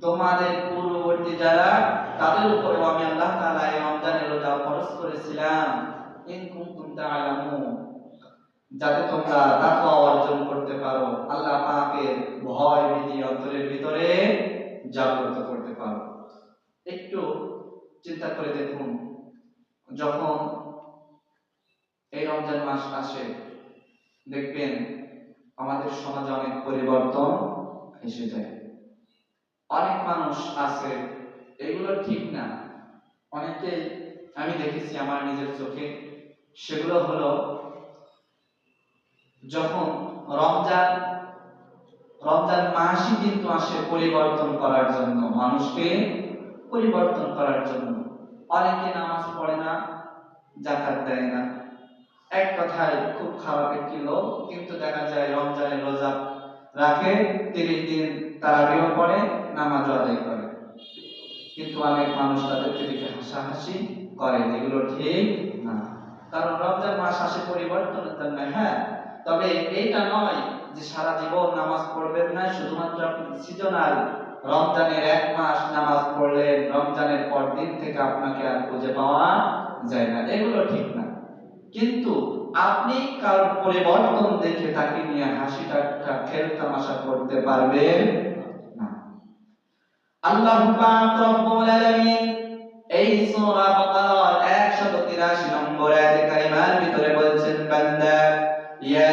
তোমাদের পূর্ববর্তী যারা, তাদের উপরে আমি আল্লাহ তাআলা এই রমজানের রোজা ফরজ করেছিলাম। ইন কুনতুম তাআলামুন। যাতে তোমরা তাকওয়া অর্জন করতে পারো, আল্লাহ পাকের ভয়, ভীতি, অন্তরের ভিতরে জাগ্রত করতে পারো। একটু চিন্তা করে দেখুন, যখন এই রমজান মাস আসে, দেখবেন আমাদের সমাজে অনেক পরিবর্তন এসে যায়। অনেক মানুষ আছে, এগুলো ঠিক না। অনেকে আমি দেখেছি আমার নিজের চোখে। সেগুলো হলো, যখন রমজান রমজান মাসই কিন্তু আসে পরিবর্তন করার জন্য, মানুষকে পরিবর্তন করার জন্য। অনেকে নামাজ পড়ে না জাকাত দেয় না। এক কথায়, খুব খারাপ একটি লোক, কিন্তু দেখা যায় রমজানের রোজা রাখে, তিরিশ দিন তারা বিহ পড়ে নামাজ আদায় করে। কিন্তু অনেক মানুষ তাদেরকে দেখে হাসাহাসি করে, যেগুলো ঠিক না। কারণ রমজান মাস আসে পরিবর্তনের জন্য হ্যাঁ। তবে এইটা নয় যে সারা জীবন নামাজ পড়বেন না, শুধুমাত্র আপনি সিজনাল রমজানের এক মাস নামাজ পড়লেন, রমজানের পর দিন থেকে আপনাকে আর খুঁজে পাওয়া যায় না। এগুলো ঠিক না। কিন্তু আপনি কার পরিবর্তন দেখে তাকে নিয়ে হাসি ঠাট্টা খেল তামাশা করতে পারবেন না। আল্লাহ পাক রব্বুল আলামিন এই সূরা বাকারার 183 নম্বর আয়াতে কারিমার ভিতরে বলছেন, বান্দা, ইয়া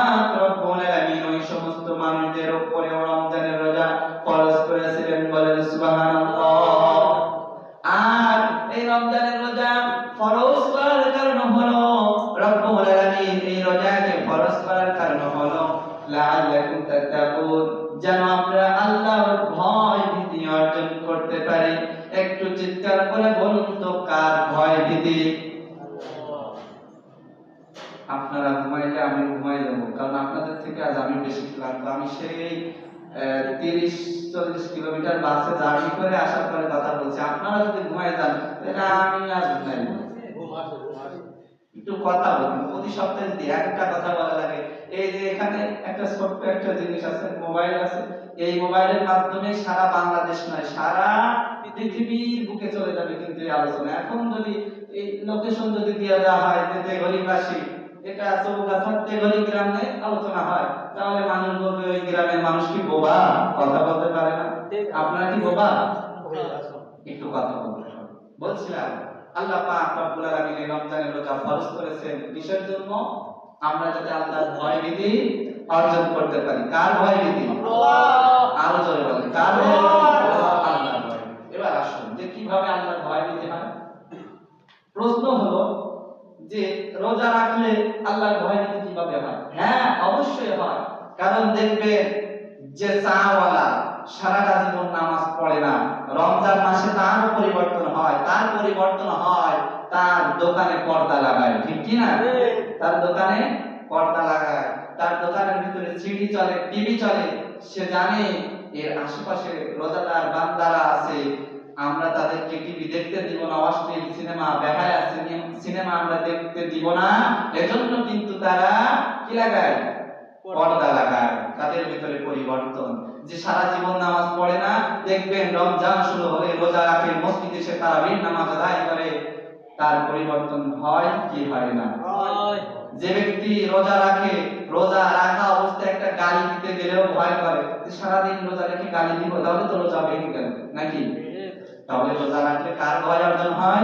আপনারা ঘুমাইলে আমি ঘুমাই যাব। কারণ আপনাদের থেকে আজ আমি বেশি ক্লান্ত। আমি সেই তিরিশ চল্লিশ কিলোমিটার বাসে জার্নি করে আসার পরে কথা বলছি আপনারা যদি ঘুমাই যান তাহলে আমি আর ঘুমাই একটু কথা বলুন প্রতি সপ্তাহে যদি একটা কথা বলা লাগে এই যে এখানে একটা ছোট্ট একটা জিনিস আছে মোবাইল আছে। এই মোবাইলের মাধ্যমে সারা বাংলাদেশ নয় সারা পৃথিবীর বুকে চলে যাবে কিন্তু এই আলোচনা। এখন যদি এই লোকেশন যদি দিয়ে দেওয়া হয় যে তেঘরিবাসী এটা চৌগাছার তেঘরি গ্রামে আলোচনা হয়। তাহলে মানুষ বলবে ওই গ্রামের মানুষ কি বোবা? কথা বলতে পারে না। আপনারা কি বোবা? একটু কথা বলতে বলছিলাম আল্লাহ পাক রব্বুল আলামিন এই রমজানের রোজা ফরজ করেছেন। কিসের জন্য? আমরা যাতে আল্লাহর ভয় ভীতি অর্জন করতে পারি কার ভয় ভীতি? আরও জোরে বলেন কার ভয় আল্লাহর ভয়। এবার আসুন যে কীভাবে আল্লাহর ভয় ভীতি হয়। প্রশ্ন হলো যে রোজা রাখলে আল্লাহর ভয় ভীতি কীভাবে হয়? হ্যাঁ অবশ্যই হয়। কারণ দেখবে যে চাওয়ালা সারাটা জীবন নামাজ পড়ে না। রমজান মাসে তার পরিবর্তন হয়, তার পরিবর্তন হয় তার দোকানে পর্দা লাগায়, ঠিক কি না? তার দোকানে পর্দা লাগায়, তার দোকানের ভিতরে সিডি চলে, টিভি চলে, সে জানে এর আশেপাশে রোজাদার বান্দারা আছে আমরা তাদেরকে টিভি দেখতে দিব না? অশ্লীল সিনেমা বেহায়া সিনেমা আমরা দেখতে দিব না। এজন্য কিন্তু তারা কি লাগায়? পর্দা লাগায় তাদের ভিতরে পরিবর্তন। যে সারা জীবন নামাজ পড়ে না দেখবেন রমজান শুরু হলে রোজা রাখে মসজিদে সে তারাবির নামাজ আদায় করে। তার পরিবর্তন হয় কি হয় না? যে ব্যক্তি রোজা রাখে রোজা রাখা অবস্থায় একটা গালি দিতে গেলেও ভয় করে। সারাদিন রোজা রেখে গালি দিব তাহলে তো রোজা ভেঙে গেল নাকি? তাহলে রোজা রাখলে কার ভয় অর্জন হয়?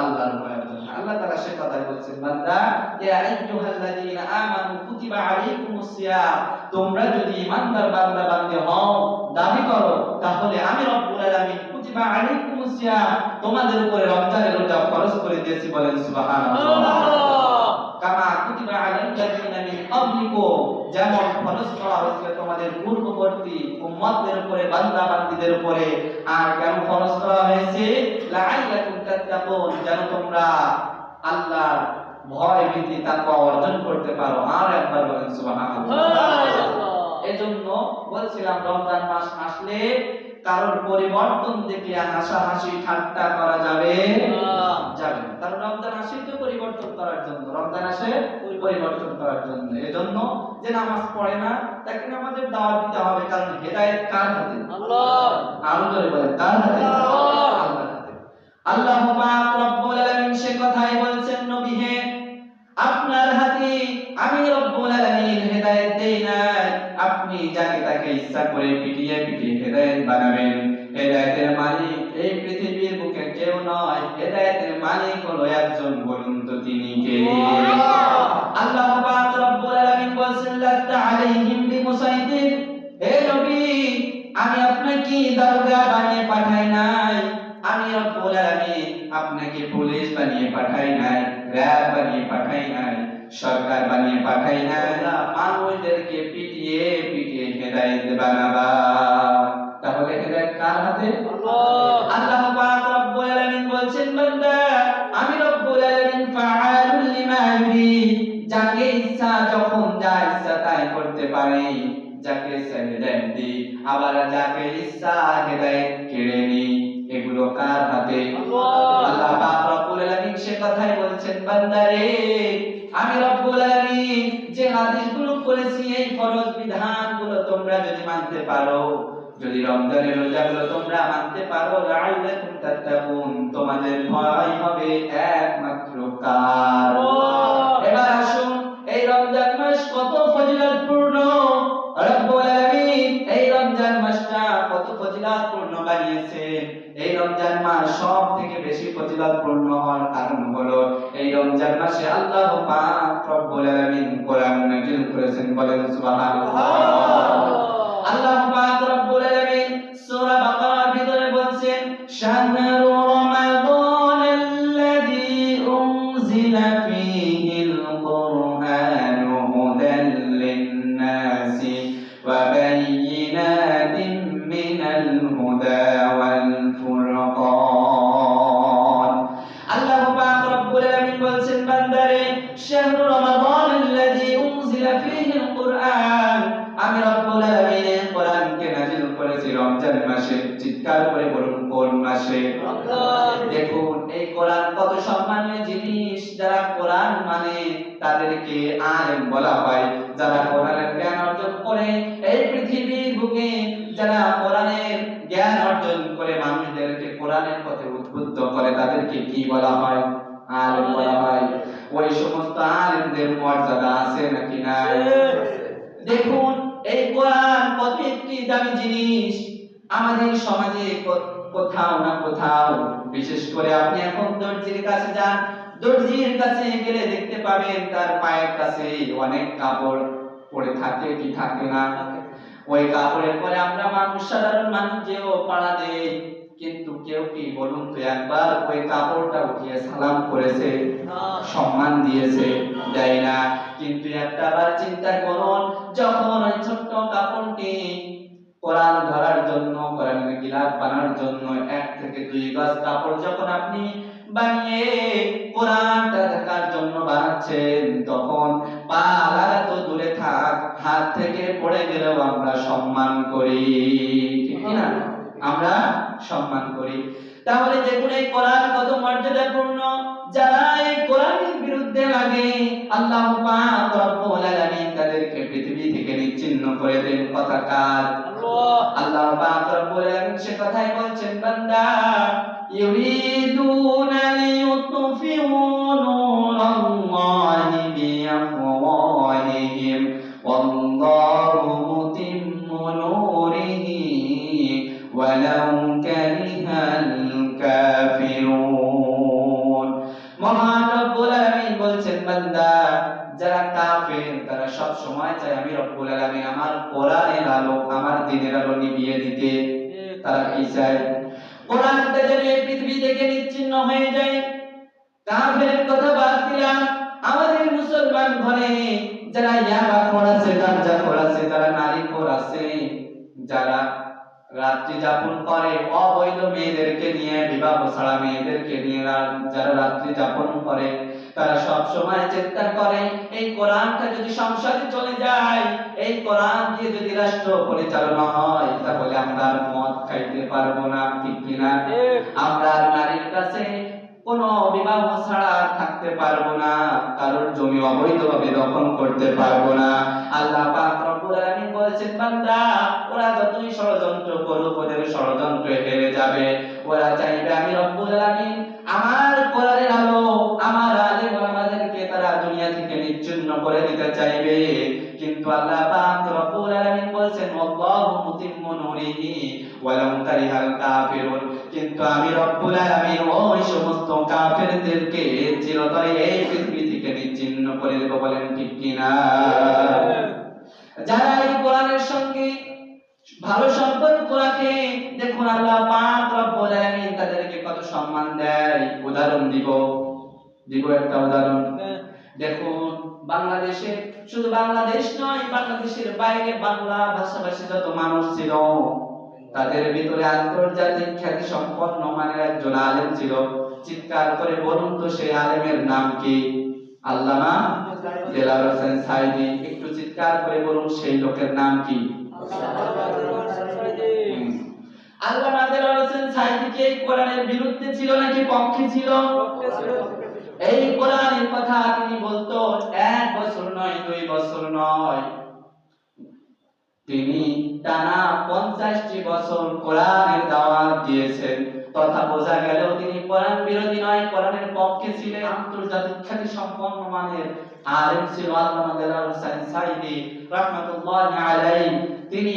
আল্লাহর ভয় অর্জন আল্লাহ তাআলা সে কথা বলছেন বান্দা ইয়া আইয়ুহাল্লাযীনা আমানু কুতিবা আলাইকুমুস সিয়াম তোমরা যদি ঈমানদার বান্দা বান্দী হও দাবি করো তাহলে আমি রব্বুল আলামিন কুতিবা আলাইকুমুস সিয়াম তোমাদের উপরে রমজানের রোজা ফরজ করে দিয়েছি বলেন সুবহানাল্লাহ। কামা কুতিবা মিন ক্বাবলিকুম। যেমন ফরজ করা হয়েছিল তোমাদের পূর্ববর্তী উম্মতদের উপরে বান্দা বান্দীদের উপরে। আর কেন ফরজ করা হয়েছে? লাআল্লাকুম তাত্তাকুন। যেন তোমরা আল্লাহর ভয় ভীতি তাকওয়া অর্জন করতে পারো। আর একবার বলেন সুবহানাল্লাহ। এজন্য বলছিলাম রমজান মাস আসলে কারোর পরিবর্তন দেখে হাসাহাসি ঠাট্টা করা যাবে যাবে। কারণ রমজান আসে তো পরিবর্তন করার জন্য রমজান আসে পরিবর্তন করার জন্য। এজন্য যে নামাজ পড়ে না তাকে আমাদের দাওয়াত দিতে হবে। কারণ হেদায়েত কার হাতে? আরও জোরে বলেন কার আল্লাহ। হাতে। আল্লাহ পাক রব্বুল আলামিন সে কথাই বলছেন নবী হে আপনার হাতে আমি রব্বুল আলামিন হেদায়েত দেই না আপনি যাকে তাকে ইচ্ছা করে পিটিয়ে পিটিয়ে হেদায়েত বানাবেন হেদায়েতের মালিক এই পৃথিবীর বুকে কেউ নয় হেদায়েতের মালিক হলো একজন বলুন তো তিনি কে? আল্লাহ পাক রব্বুল আলামিন বলেন লাস্তা আলাইহিম বিমুসাইতির হে নবী আমি আপনাকে দারোগা বানিয়ে পাঠাই নাই। আমি রব্বুল আলামিন আপনাকে পুলিশ বানিয়ে পাঠাই নাই র‍্যাব বানিয়ে পাঠাই নাই সরকার বানিয়ে পাঠাই নাই। মানুষদেরকে পিটিয়ে পিটিয়ে হেদায়েত বানাবা। তাহলে হেদায়েত কার হাতে? আল্লাহ। পাক রব্বুল আলামিন বলছেন বান্দা আমি রব্বুল আলামিন ফাআলুল লিমা ইউরিদ যাকে ইচ্ছা যখন যা ইচ্ছা তাই করতে পারি যাকে ইচ্ছা হেদায়েত দিই আবার যাকে ইচ্ছা হেদায়েত কেড়ে নিই এগুলো কার হাতে? আল্লাহ। পাক রব্বুল আলামিন সে কথাই বলছেন বান্দারে আমি রব্বুল আলামিন যে আদেশগুলো করেছি এই ফরজ বিধানগুলো তোমরা যদি মানতে পারো যদি রমজানের রোজাগুলো তোমরা মানতে পারো লাআল্লাকুম তাত্তাকুন। তোমাদের ভয় হবে একমাত্র কার। এবার আসুন এই রমজান মাস কত ফজিলতপূর্ণ? রব্বুল আলামিন এই রমজান মাসটা কত ফজিলতপূর্ণ বানিয়েছেন? এই রমজান মাস সব থেকে বেশি ফজিলতপূর্ণ হওয়ার কারণ হলো এই রমজান মাসে আল্লাহ পাক রব্বুল আলামিন কোরআন নাযিল করেছেন বলেন সুবহানাল্লাহ। করে এই পৃথিবীর বুকে যারা কোরআনের জ্ঞান অর্জন করে মানুষদেরকে কোরআনের পথে উদ্বুদ্ধ করে তাদেরকে কি বলা হয়? আলেম বলা হয়। ওই সমস্ত আলেমদের মর্যাদা আছে নাকি নাই? দেখুন এই কোরআন কত একটি দামি জিনিস। আমাদের সমাজে কোথাও না কোথাও বিশেষ করে আপনি এখন দর্জির কাছে যান দর্জির কাছে গেলে দেখতে পাবেন তার পায়ের কাছে অনেক কাপড়। পড়ে থাকে, কি থাকে না ওই কাপড়ের পরে আমরা মানুষ, সাধারণ মানুষ যেও পাড়া দেই। কিন্তু কেউ কি বলুন তো, একবার ওই কাপড়টা উঠিয়ে সালাম করেছে, সম্মান দিয়েছে, দেয় না। কিন্তু একটা বার চিন্তা করুন, যখন ওই ছোট্ট কাপড়টি কোরআন ধরার জন্য কোরআনের গিলাফ বানানোর জন্য, এক থেকে দুই গজ কাপড় যখন আপনি বানিয়ে কোরআনটা দেখার জন্য বানাচ্ছেন, তখন পা পড়ে গেলেও আমরা সম্মান করি। ঠিক না আমরা সম্মান করি। তাহলে দেখুন এই কোরআন কত মর্যাদাপূর্ণ যারা এই কোরআনের বিরুদ্ধে লাগে আল্লাহ পাক রব্বুল আলামিন তাদেরকে পৃথিবী থেকে নিচ্ছিন্ন করে দেন। কথা কার? আল্লাহ। পাক রব্বুল আলামিন সে কথাই বলছেন বান্দা ইউরিদুনা লিয়ুতফিউ ওয়ালাউ كره الكافرون মহান রব্বুল আলামিন বলছেন, বান্দা, যারা কাফের, তারা সব সময় চায় আমি রব্বুল আলামিন আমার কোরআনের আলো, আমার দিনের আলো নিভিয়ে দিতে। তারা কি চায়? সময় চিন্তা করে, এই কোরআনটা যদি সংসদে চলে যায়, এই কোরআন দিয়ে যদি রাষ্ট্র পরিচালনা হয়, তাহলে আমরা আর মদ খাইতে পারব না, ঠিক কিনা? আমরা নারীর কাছে কোনো বিবাহ ছাড়া থাকতে পারব না, কারোর জমি অবৈধভাবে দখল করতে পারব না। আল্লাহ পাক রব্বুল আলামিন বলেছেন, বান্দা, ওরা যতই ষড়যন্ত্র করুক, ওদের ষড়যন্ত্র হেরে যাবে। ওরা চাইবে আমি রব্বুল আলামিন আমার কোরআনের কিন্তু আল্লাহ পাক রব্বুল আলামিন বলেছেন আল্লাহু মুতিম্মু নূরিহি ওয়ালাউ কারিহাল কাফিরুন। কিন্তু আমি রব্বুল আলামিন ওই সমস্ত কাফেরদেরকে চিরতরে এই পৃথিবী থেকে নিচ্ছিন্ন করে দেব বলেন ঠিক কিনা? যারা এই কোরআনের সঙ্গে ভালো সম্পর্ক রাখে দেখুন আল্লাহ পাক রব্বুল আলামিন তাদেরকে কত সম্মান দেয়। উদাহরণ দিব দিব একটা উদাহরণ। দেখুন বাংলাদেশে, শুধু বাংলাদেশ নয়, বাংলাদেশের বাইরে বাংলা ভাষাভাষী যত মানুষ ছিল, তাদের ভিতরে আন্তর্জাতিক খ্যাতি সম্পন্ন মানের একজন আলেম ছিল। চিৎকার করে বলুন তো সেই আলেমের নাম কি? আল্লামা দেলাওয়ার হোসেন সাইদি একটু চিৎকার করে বলুন সেই লোকের নাম কি। আল্লামা দেলাওয়ার হোসেন সাইদি কি কোরআনের বিরুদ্ধে ছিল নাকি পক্ষে ছিল? এই কোরআনের কথা তিনি বলতো, এক বছর নয়, দুই বছর নয়। তিনি টানা পঞ্চাশটি বছর কোরআনের দাওয়াত দিয়েছেন। তথা বোঝা গেল তিনি কোরআন বিরোধী নয়, কোরআনের পক্ষে ছিলেন আন্তর্জাতিক খ্যাতি সম্পন্ন মানের আলেম ছিল আল্লামা দেলাওয়ার হোসেন সাইদি রাহমাতুল্লাহি আলাইহি। তিনি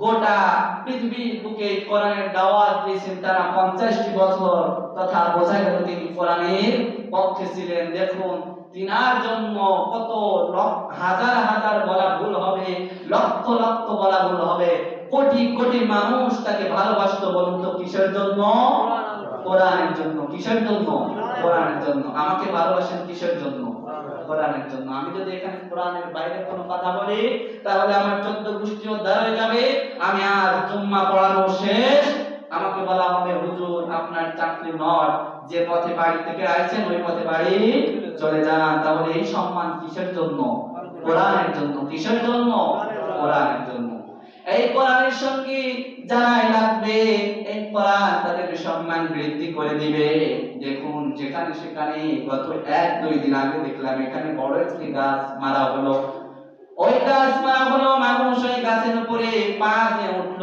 গোটা পৃথিবীর বুকে কোরআনের দাওয়াত দিয়েছেন তারা পঞ্চাশটি বছর তথা বোঝা গেল তিনি কোরআনের পক্ষে ছিলেন। দেখুন তিনার জন্য কত হাজার হাজার বলা ভুল হবে লক্ষ লক্ষ বলা ভুল হবে। কোটি কোটি মানুষ তাকে ভালোবাসতো বলুন তো কিসের জন্য। কোরআনের জন্য কিসের জন্য? কোরআনের জন্য। আমাকে ভালোবাসেন কিসের জন্য? কোরআনের জন্য আমি যদি এখানে কোরআনের বাইরে কোনো কথা বলি তাহলে আমার চোদ্দ গোষ্ঠী উদ্ধার হয়ে যাবে। আমি আর জুম্মা পড়ানো শেষ। আমাকে বলা হবে হুজুর আপনার চাকরি নয়। যে পথে বাড়ি থেকে আসছেন ওই পথে বাড়ি চলে যান। তাহলে এই সম্মান কিসের জন্য? কোরআনের জন্য। কিসের জন্য? কোরআনের জন্য। এই কোরআনের সঙ্গে যারাই লাগবে, এই কোরআন তাদের সম্মান বৃদ্ধি করে দিবে। দেখুন, যেখানে সেখানে গত এক দুই দিন আগে দেখলাম, এখানে বড় একটি গাছ মারা হলো। ওই গাছ মারা হলো মানুষ ওই গাছের উপরে পা দিয়ে উঠল।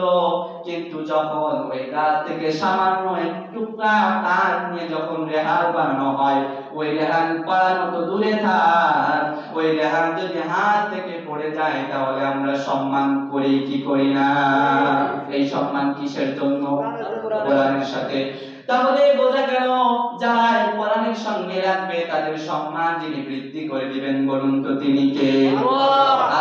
কিন্তু যখন ওই গাছ থেকে সামান্য এক তার নিয়ে যখন রেহাল বানানো হয়, ওই রেহান পাড়ানো তো দূরে থাক। ওই রেহান যদি হাত থেকে পড়ে যায়, তাহলে আমরা সম্মান করি, কি করি না? এই সম্মান কিসের জন্য? কোরআনের সাথে। তাহলে বোঝা গেল, যারা কোরআনের সঙ্গে রাখবে, তাদের সম্মান যিনি বৃদ্ধি করে দিবেন, বলুন তো তিনি কে?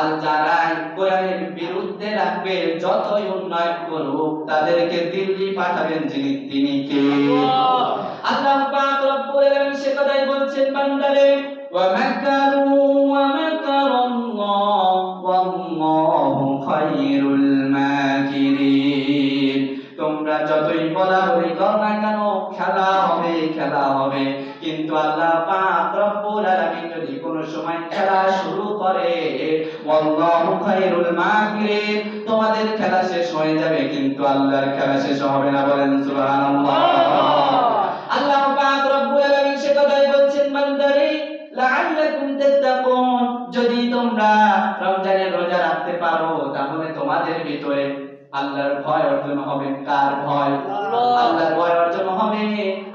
আর যারা কোরআনের বিরুদ্ধে রাখবে, যতই উন্নয়ন করুক, তাদেরকে দিল্লি পাঠাবেন যিনি, তিনি কে? আল্লাহ পাক রব্বুল আলামিন সে কথাই বলছেন, বান্দারে ওয়া মাকারু ওয়া মাকারাল্লাহ, ওয়াল্লাহু খায়রুল মাকিরিন। বলাবলি কর না কেন, খেলা হবে খেলা হবে। কিন্তু আল্লাহ পাক রব্বুল আলামিন সময় খেলা শুরু করে। ওয়াল্লাহু খায়রুল মাকিরিন তোমাদের খেলা শেষ হয়ে যাবে, কিন্তু আল্লাহর খেলা শেষ হবে না বলেন সুবহানাল্লাহ। আল্লাহ পাক রব্বুল আলামিন সে কথাই বলছেন, বান্দারে, লাআল্লাকুম তাত্তাকুন। যদি তোমরা রমজানের রোজা রাখতে পারো, তাহলে তোমাদের ভিতরে আল্লাহর ভয় অর্জন হবে। কার ভয়? আল্লাহর ভয় অর্জন হবে।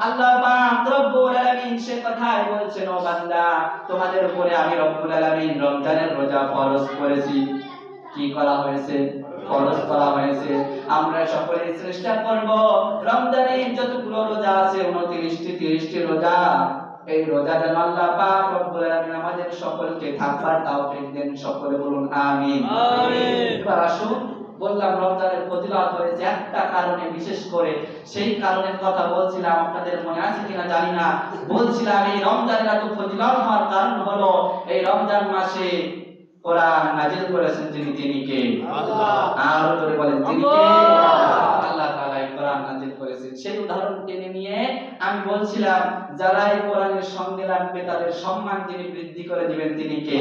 আল্লাহ পাক রব্বুল আলামিন সে কথাই বলছেন ও বান্দা তোমাদের উপরে আমি রব্বুল আলামিন রমজানের রোজা ফরজ করেছি। কি করা হয়েছে? ফরজ করা হয়েছে। আমরা সকলে চেষ্টা করব রমজানের যতগুলো রোজা আছে 29টি 30টি রোজা এই রোজা যেন আল্লাহ পাক রব্বুল আলামিন আমাদের সকলকে থাকবার তৌফিক দেন। সকলে বলুন আমিন। আমিন। এবার আসুন বললাম রমজানের ফজিলত হয়েছে একটা কারণে বিশেষ করে সেই কারণের কথা বলছিলাম আপনাদের মনে আছে কিনা জানি না বলছিলাম এই রমজানের এত ফজিলত হওয়ার কারণ হলো এই রমজান মাসে কোরআন নাজিল করেছেন তিনি তিনি কে আল্লাহ। আরও বলেন তিনি কে আল্লাহ। তাআলা কোরআন নাজিল করেছেন সেই উদাহরণ টেনে নিয়ে আমি বলছিলাম যারা এই কোরআনের সঙ্গে লাগবে তাদের সম্মান তিনি বৃদ্ধি করে দিবেন তিনি কে?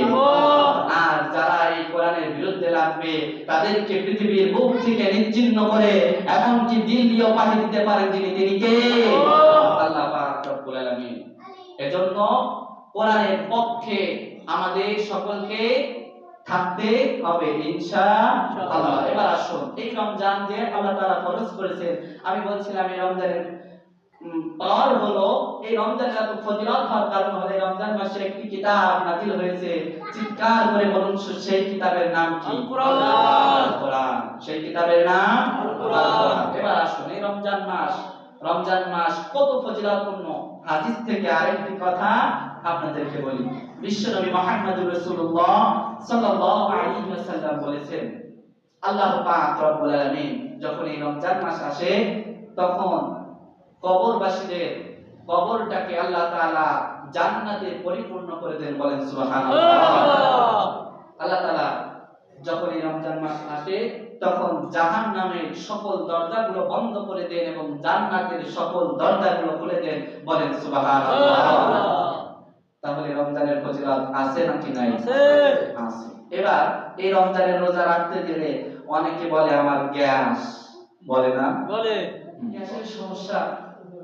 আর যারা এই কোরআনের বিরুদ্ধে লাগবে তাদেরকে পৃথিবীর বুক থেকে নিচ্ছিন্ন করে এমনকি দিল্লিও পাঠিয়ে দিতে পারেন যিনি তিনি কে? আল্লাহ পাক রব্বুল আলামিন। এজন্য কোরআনের পক্ষে আমাদের সকলকে থাকতে হবে ইনশাআল্লাহ এবার আসুন এই রমজান যে আল্লাহ তাআলা ফরজ করেছেন আমি বলছিলাম এই রমজানের পাওয়ার হলো এই রমজানের এত ফজিলত হওয়ার কারণ হলো এই রমজান মাসে একটি কিতাব নাজিল হয়েছে চিৎকার করে বলুন সেই কিতাবের নাম কি আল কোরআন। সেই কিতাবের নাম। কোরআন। এবার আসুন এই রমজান মাস রমজান মাস কত ফজিলতপূর্ণ হাদিস থেকে আরেকটি কথা আপনাদেরকে বলি বিশ্বনবী মুহাম্মদুর রাসূলুল্লাহ সাল্লাল্লাহু আলাইহি ওয়াসাল্লাম বলেছেন আল্লাহ পাক রব্বুল আলামিন যখন এই রমজান মাস আসে তখন কবরবাসীদের কবরটাকে আল্লাহ তাআলা জান্নাতে পরিপূর্ণ করে দেন বলেন সুবহানাল্লাহ। আল্লাহ তাআলা যখন এই রমজান মাস আসে তখন জাহান নামের সকল দরজাগুলো বন্ধ করে দেন এবং জান্নাতের সকল দরজাগুলো খুলে দেন বলেন সুবহানাল্লাহ। তাহলে রমজানের ফজিলত আছে নাকি নাই? আছে। আছে। এবার এই রমজানের রোজা রাখতে গেলে অনেকে বলে আমার গ্যাস। বলে না? বলে। গ্যাসের সমস্যা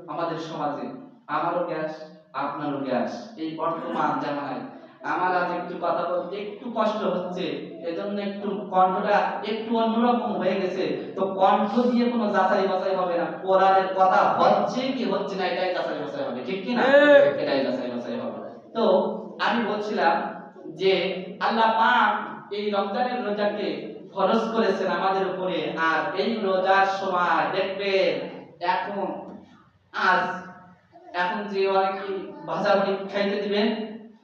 আমাদের সমাজে। আমারও গ্যাস আপনারও গ্যাস। এই বর্তমান জামানায় আমার আজ একটু কথা বলতে একটু কষ্ট হচ্ছে। এজন্য একটু কণ্ঠটা একটু অন্যরকম হয়ে গেছে। তো কণ্ঠ দিয়ে কোনো যাচাই বাছাই হবে না। কোরআনের কথা হচ্ছে কি হচ্ছে না এটাই যাচাই বাছাই হবে। ঠিক কি না? ঠিক। এটাই যাচাই তো আমি বলছিলাম যে আল্লাহ পাক এই রমজানের রোজাকে ফরজ করেছেন আমাদের উপরে, আর এই রোজার সময় দেখবেন এখন আজ এখন যে অনেকে ভাজা মুড়ি খাইতে দিবেন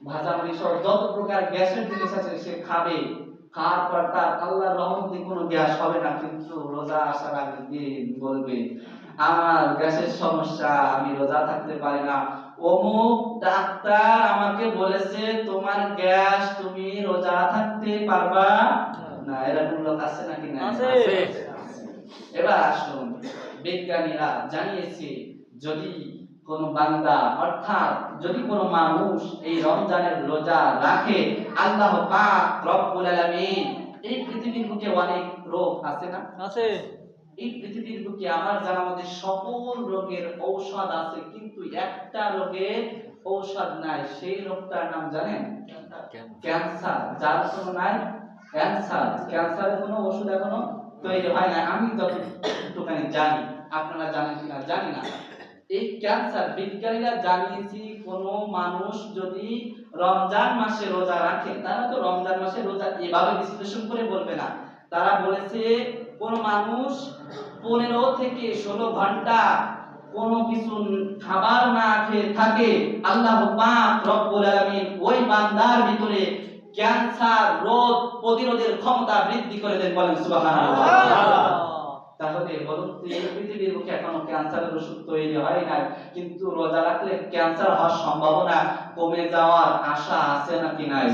ভাজা মুড়ি সহ যত প্রকার গ্যাসের জিনিস আছে সে খাবে, খাওয়ার পর তার আল্লাহর রহমতে কোনো গ্যাস হবে না, কিন্তু রোজা আসার আগে বলবে, আমার গ্যাসের সমস্যা, আমি রোজা থাকতে পারি না। অমুক ডাক্তার আমাকে বলেছে তোমার গ্যাস তুমি রোজা থাকতে পারবা? না এরকম লোক আছে নাকি না আছে। এবার আসুন বিজ্ঞানীরা জানিয়েছে যদি কোন বান্দা অর্থাৎ যদি কোন মানুষ এই রমজানের রোজা রাখে আল্লাহ পাক রব্বুল আলামিন এই পৃথিবীর বুকে অনেক রোগ আছে না? আছে। এই পৃথিবীর বুকে আমার জানা মতে সকল রোগের ঔষধ আছে কিন্তু একটা রোগের ঔষধ নাই সেই রোগটার নাম জানেন? ক্যান্সার। যার কোনো নাই? ক্যান্সার। ক্যান্সারের কোনো ওষুধ এখনও তৈরি হয় না আমি যতটুকানি জানি আপনারা জানেন কিনা জানি না। এই ক্যান্সার বিজ্ঞানীরা জানিয়েছি কোন মানুষ যদি রমজান মাসে রোজা রাখে তারা তো রমজান মাসে রোজা এভাবে বিশ্লেষণ করে বলবে না। তারা বলেছে কোন মানুষ পনেরো থেকে ষোলো ঘণ্টা কোনো কিছু খাবার না খেয়ে থাকে। আল্লাহ পাক রব্বুল আলামিন ওই বান্দার ভিতরে ক্যান্সার রোগ প্রতিরোধের ক্ষমতা বৃদ্ধি করে দেন বলেন সুবহানাল্লাহ। তাহলে বলুন তো এই পৃথিবীর বুকে এখনও ক্যান্সারের ওষুধ তৈরি হয় না কিন্তু রোজা রাখলে ক্যান্সার হওয়ার সম্ভাবনা কমে যাওয়ার আশা আছে নাকি নাই।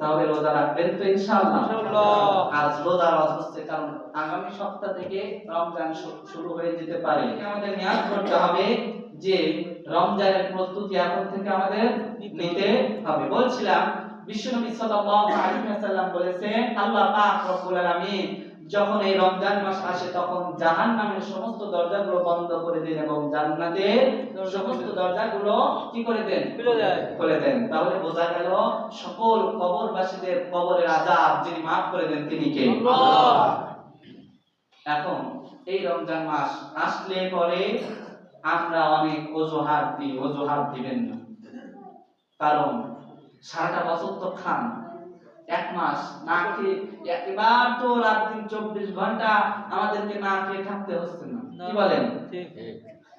তাহলে রোজা রাখবেন তো ইনশাআল্লাহ। আজ রোজার হচ্ছে কারণ আগামী সপ্তাহ থেকে রমজান শুরু হয়ে যেতে পারে। আমাদের নিয়াজ করতে হবে যে রমজানের প্রস্তুতি এখন থেকে আমাদের নিতে হবে। বলছিলাম বিশ্বনবী সাল্লাল্লাহু আলাইহি ওয়াসাল্লাম বলেছেন আল্লাহ পাক রব্বুল আলামিন যখন এই রমজান মাস আসে তখন জাহান নামের সমস্ত দরজাগুলো বন্ধ করে দেন এবং জান্নাতের সমস্ত দরজাগুলো কি করে দেন? খুলে দেন। তাহলে বোঝা গেল সকল কবরবাসীদের কবরের আযাব যিনি মাফ করে দেন তিনি কে? এখন এই রমজান মাস আসলে পরে আমরা অনেক অজুহাত দিই অজুহাত দিবেন না। কারণ সারাটা বছর তো খান। এক মাস না খেয়ে একবার তো রাত দিন চব্বিশ ঘণ্টা আমাদেরকে না খেয়ে থাকতে হচ্ছে না। কি বলেন?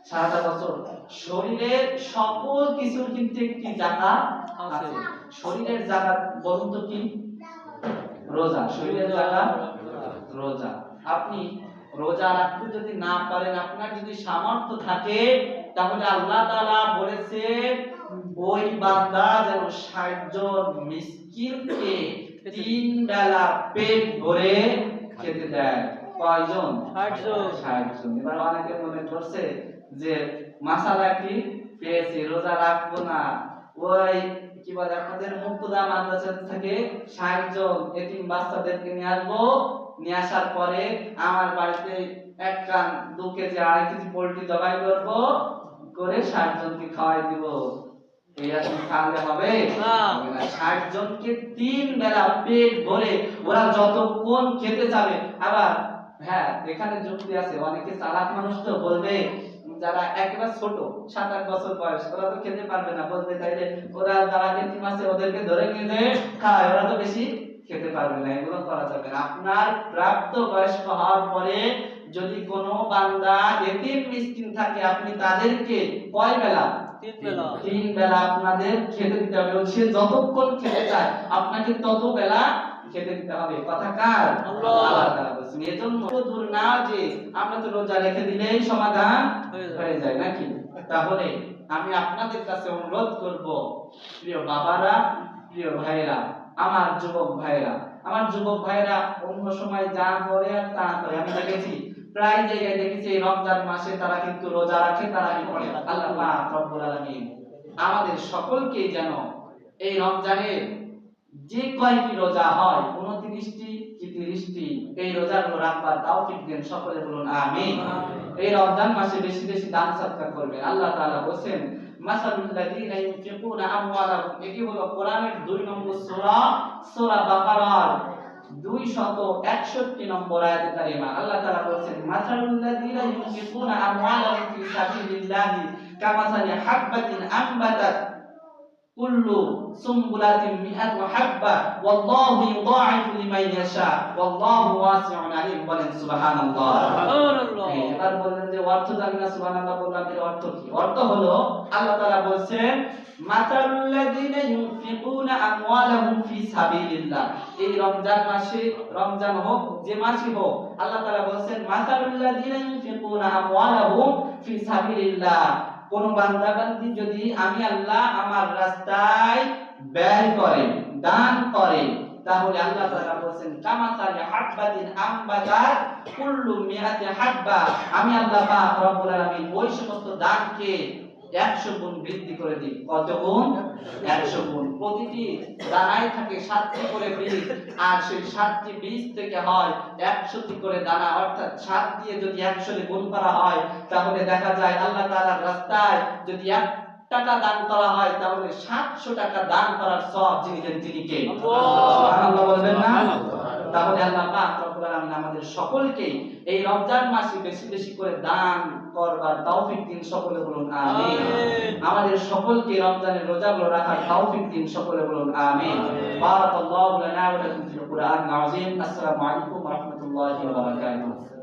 সারাটা বছর শরীরের সকল কিছুর কিন্তু একটি আছে। শরীরের বলুন তো কি? রোজা। শরীরের রোজা। আপনি রোজা রাখতে যদি না পারেন আপনার যদি সামর্থ্য থাকে তাহলে আল্লাহ তাআলা বলেছেন ওই বান্দা যেন 60 জন মিসকিনকে তিন বেলা পেট ভরে খেতে দেয়। কয়জন? ষাট জন। 60 জন এবার অনেকে মনে করছে যে মাসালা কি? পেয়েছি রোজা রাখব না। ওই কি বলে আপনাদের মুক্তদা মাদ্রাসা থেকে ষাট জন এতিম বাচ্চাদেরকে নিয়ে আসব। নিয়ে আসার পরে আমার বাড়িতে এক কান দু কেজি আড়াই কেজি পোল্ট্রি জবাই করব করে ষাট জনকে খাওয়াই দিব। হবে না। ষাট জনকে তিন বেলা পেট ভরে ওরা যতক্ষণ খেতে যাবে আবার হ্যাঁ এখানে যুক্তি আছে অনেকে চালাক মানুষ তো বলবে যারা একেবারে ছোট সাত আট বছর বয়স ওরা তো খেতে পারবে না বলবে তাইলে ওরা যারা এতিম আছে ওদেরকে ধরে নিয়ে যেয়ে খায় ওরা তো বেশি খেতে পারবে না এগুলো করা যাবে না আপনার প্রাপ্ত বয়স্ক হওয়ার পরে যদি কোনো বান্দা এতিম মিসকিন থাকে আপনি তাদেরকে কয় বেলা তিন বেলা তিন বেলা আপনাদের খেতে দিতে হবে। সে যতক্ষণ খেতে চায় আপনাকে তত বেলা খেতে দিতে হবে। কথা কার? আল্লাহ। আল্লাহ তাআলা বলেছেন এজন্য দূর না যে আমরা তো রোজা রেখে দিলেই সমাধান হয়ে যায়। নাকি? তাহলে আমি আপনাদের কাছে অনুরোধ করব প্রিয় বাবারা প্রিয় ভাইরা আমার যুবক ভাইরা আমার যুবক ভাইরা অন্য সময় যা করে আর তা করে। আমি দেখেছি প্রায় জায়গায় দেখেছি এই রমজান মাসে তারা কিন্তু রোজা রাখে তারা কি করে? আল্লাহ পাক রব্বুল আলামিন আমাদের সকলকে যেন এই রমজানের যে কয়টি রোজা হয় উনত্রিশটি কি তিরিশটি এই রোজাগুলো রাখবার তৌফিক দেন সকলে বলুন আমিন। এই রমজান মাসে বেশি বেশি দান সদকা করবেন। আল্লাহ তাআলা বলেন মাসালুল লাযিনা ইউনফিকুনা আমওয়ালাহুম এটি হলো কোরআনের 2 নম্বর সূরা সূরা বাকারার। 261 নম্বর আয়াতে কারিমা, আল্লাহ তাআলা বলেন মাসালুল্লাযীনা ইউনফিকুনা আমওয়ালাহুম ফি সাবিলিল্লাহি, কামাসালি হাববাতিন আমবাতাত কুল্লু সুম্বুলাতিন মিআতু হাব্বা ওয়াল্লাহু লিমান ইয়াশা ওয়াল্লাহু ওয়াসিউন আলিম বলেন সুবহানাল্লাহ। সুবহানাল্লাহ। এই, এবার বললেন যে অর্থ জানি না সুবহানাল্লাহ বললাম এর অর্থ কি? অর্থ হলো আল্লাহ তাআলা বলছেন মাতালুল লাযিনা ইউনফিকুনা আমওয়ালাহুম ফি সাবিলিল্লাহ। এই রমজান মাসে রমজান হোক যে মাসই হোক আল্লাহ তাআলা বলছেন মাতালুল লাযিনা ইউনফিকুনা আমওয়ালাহুম ফি সাবিলিল্লাহ। কোন বান্দা বান্দি যদি আমি আল্লাহ আমার রাস্তায় ব্যয় করে দান করে তাহলে আল্লাহ তাআলা বলেন কামাতালি হাববাতিন আমবাতাত কুল্লু মিয়াতি হাববা। আমি আল্লাহ পাক রব্বুল আলামিন ওই সমস্ত দানকে 100 গুণ বৃদ্ধি করে দিই কত গুণ? 100 গুণ। প্রতিটি দানায় থাকে সাতটি করে বীজ আর সেই সাতটি বীজ থেকে হয় 100টি করে দানা। অর্থাৎ সাত দিয়ে যদি 100 দিয়ে গুণ করা হয় তাহলে দেখা যায় আল্লাহ তাআলার রাস্তায় যদি এক টাকা দান করা হয় তাহলে 700 টাকা দান করার সব যিনি তিনি কে? বলবেন না? তাহলে আল্লাহ পাক রব্বুল আমাদের সকলকে এই রমজান মাসে বেশি বেশি করে দান করবার তৌফিক দিন সকলে বলুন আমিন। আমাদের সকলকে রমজানের রোজাগুলো রাখার তৌফিক দিন সকলে বলুন আমিন। বারাকাল্লাহু লানা ওয়া লাকুম ফিল কুরআনিল আযীম আসসালামু আলাইকুম ওয়া রাহমাতুল্লাহি ওয়া বারাকাতুহু